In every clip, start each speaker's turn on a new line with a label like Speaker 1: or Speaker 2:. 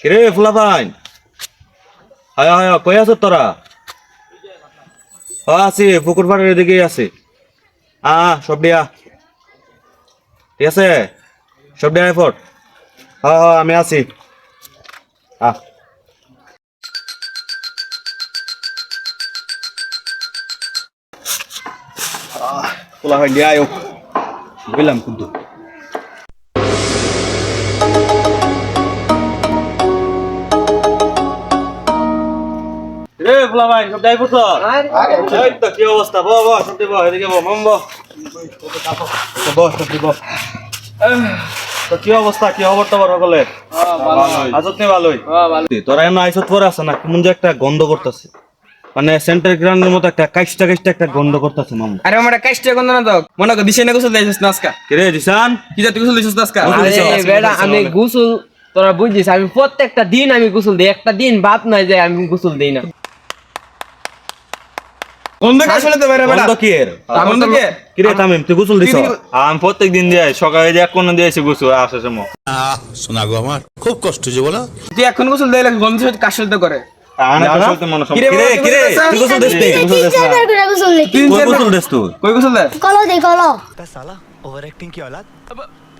Speaker 1: কিরে ফুলা পাইন হয় হয়, কই আছো তোরা? আছি পুকুর পাড়ের এদিকে আছে। আ, সব দিয়া। ঠিক আছে? সব দিয়া এফোর্ট? হ হ, আমি আছি। আ। ফুলা হয় আয়ো। বুঝলাম কিন্তু। ভাই সব যাই পড়ছ এই তো কি অবস্থা? বো বো সব দিব এদিকে বো মম বো সব দিব। তো কি অবস্থা? কি খবর টবর সকলে আজত নে ভালোই? তোরা এমন আইসত পরে আছে না কেমন যে একটা গন্ধ করতেছে। মানে সেন্টার গ্রাউন্ডের মতো একটা কাইস্টা কাইস্টা একটা গন্ধ করতেছে মামু।
Speaker 2: আরে আমার কাজটা কোন না তো। মনে কর দিশে না গোসল দিছিস না আজকা?
Speaker 1: কিরে দিশান?
Speaker 2: কি জাতি গোসল দিছিস না আজকা?
Speaker 1: গোসল দিছি।
Speaker 3: আরে বেটা আমি গোসল তোরা বুঝছিস আমি প্রত্যেকটা দিন আমি গোসল দিই একটা দিন বাদ নাই যে আমি গোসল দিই না
Speaker 2: গন্ধ কাজ শুনতে পারে বেটা
Speaker 1: গন্ধ কি এর
Speaker 2: গন্ধ কে
Speaker 1: কিরে তামিম তুই গোসল দিছ
Speaker 4: আমি প্রত্যেক প্রত্যেকদিন দিয়ে সকালে এক কোন দিয়েছি গোসল আসার সময়
Speaker 5: শোনা গো আমার খুব কষ্ট যে বলো।
Speaker 2: তুই এখন গোসল দেয় গন্ধ কাজ চলতে করে
Speaker 1: কই গোসল
Speaker 2: দেয়? কলো দেয়
Speaker 6: কলো। সালা ওভার
Speaker 7: অ্যাক্টিং কি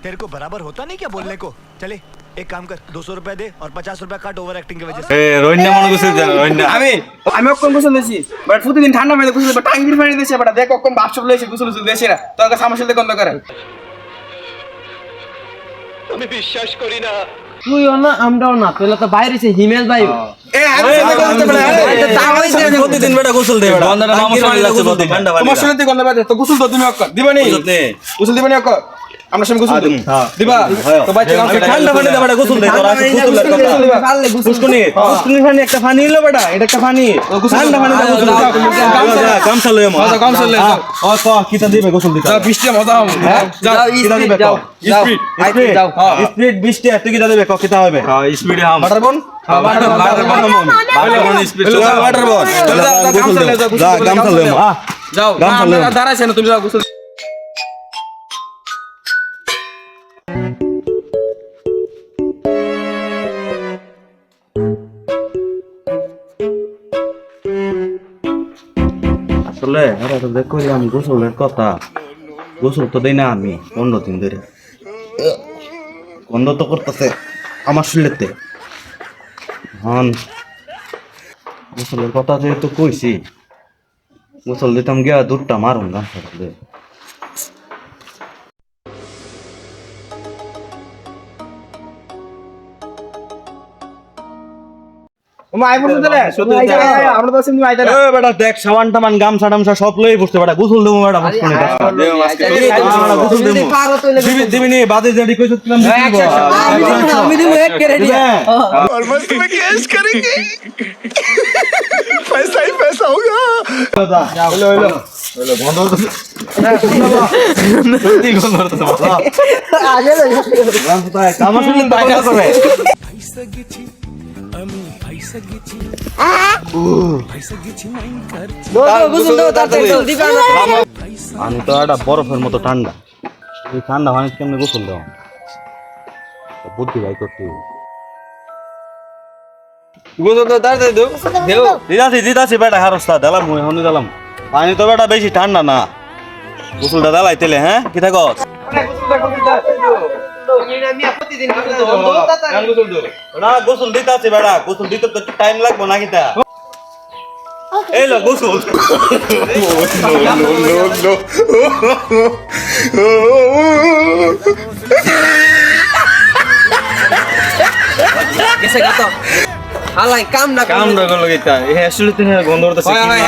Speaker 7: एक्टिंग की औलाद अब तेरे को बराबर होता नहीं क्या बोलने को चले एक काम कर दो सौ रुपया दे और पचास रुपया काट ओवर एक्टिंग की वजह से
Speaker 4: এ রইন্যা মনে করছে যে রইন্যা
Speaker 2: আমি আমি কখন গোসল দিছি বাট প্রতিদিন ঠান্ডা মেয়ে গোসল দিই টাঙ্গির পানি দিছে বেটা দেখ কখন বাপসব লইছে গোসল গোসল দিছে না তোর কাছে আমার সাথে গন্ধ করে
Speaker 3: তুইও না আমরাও না তাহলে তো বাইরে সে হিমেল ভাই
Speaker 2: এ আমার সাথে গন্ধ বেটা
Speaker 1: প্রতিদিন বেটা গোসল দে বেটা
Speaker 4: গন্ধটা মামুর সামনে লাগছে প্রতিদিন।
Speaker 1: ঠান্ডা
Speaker 2: তোমার শুনতে গন্ধ বাজে তো গোসল তো তুমি অক্কর দিবা নি
Speaker 1: গোসল দে।
Speaker 2: গোসল দিবা নি অক্কর আমরা সঙ্গে গোসল দিই দিবা? তো বাচ্চা
Speaker 1: আমি ঠান্ডা পানি দে গোসল দে তোর গোসল দে
Speaker 2: গোসল দিবা
Speaker 3: গোসল
Speaker 1: পুষ্কনি পুষ্কনি পানি একটা পানি হলো বেটা এটা একটা পানি ঠান্ডা পানি দে গোসল গামছা। লয়ে মা
Speaker 2: যাও, গামছা লয়ে যাও।
Speaker 1: ও ক কিটা দিবে গোসল দিতে?
Speaker 2: যাও বৃষ্টি মজা হবে। হ্যাঁ? যাও
Speaker 3: যাও
Speaker 1: কিটা দিবে
Speaker 3: যাও। যাও?
Speaker 2: স্পিড
Speaker 3: যাও
Speaker 1: স্পিড 20 টা তুই কিটা দিবে কিটা হবে?
Speaker 4: হ্যাঁ স্পিডে হাম।
Speaker 1: বাটার বন
Speaker 4: বাটার বন বাটার বন স্পিড
Speaker 1: বাটার বন গোসল দে যা গামছা লয়ে মা
Speaker 2: যাও দাঁড়াইছে না তুমি যাও গোসল
Speaker 1: আসলে আমরা তো দেখো আমি গোসলের কথা। গোসল তো দেই না আমি পনেরো দিন ধরে। গন্ধ তো করতেছে আমার শরীরেতে। হন, গোসলের কথা যেহেতু কইছি, গোসল দিতাম গিয়া দুধটা মারুন গান দেখ সাবান টামান গামছা টামছা সব লই বসতে বেটা গোসল দেবো বেটা বসতে গোসল দেবো।
Speaker 3: যদি পারো তাহলে
Speaker 1: দিবি দিবি নি বাদে যেটি কইছ কিলাম
Speaker 3: আমি দিব। এক করে দিয়া।
Speaker 1: আমার শরীরে বাইরে
Speaker 3: দাও তাড়াতাড়ি গোসল দিবা না
Speaker 1: পানি তো একটা বরফের মতো ঠান্ডা। এই ঠান্ডা পানি কেমনে গোসল দাও বুদ্ধি ভাই করতে
Speaker 2: গোসল তো তাড়াতাড়ি দাও। দেও
Speaker 1: দিদাসি দিদাসি বেটা হারস্তা দিলাম মুই হনি দিলাম। পানি তো বেটা বেশি ঠান্ডা না। গোসলটা দিলাই তেলে হ্যাঁ? কি থাকো না গোসল দিতে আছে বেটা গোসল দিতে তো টাইম লাগবে না কিতা এই লো গোসল।
Speaker 3: গেছে হালাই কাম না
Speaker 4: কাম না গিতা আসলে তো গন্ধ করতেছে
Speaker 2: হয় হয়।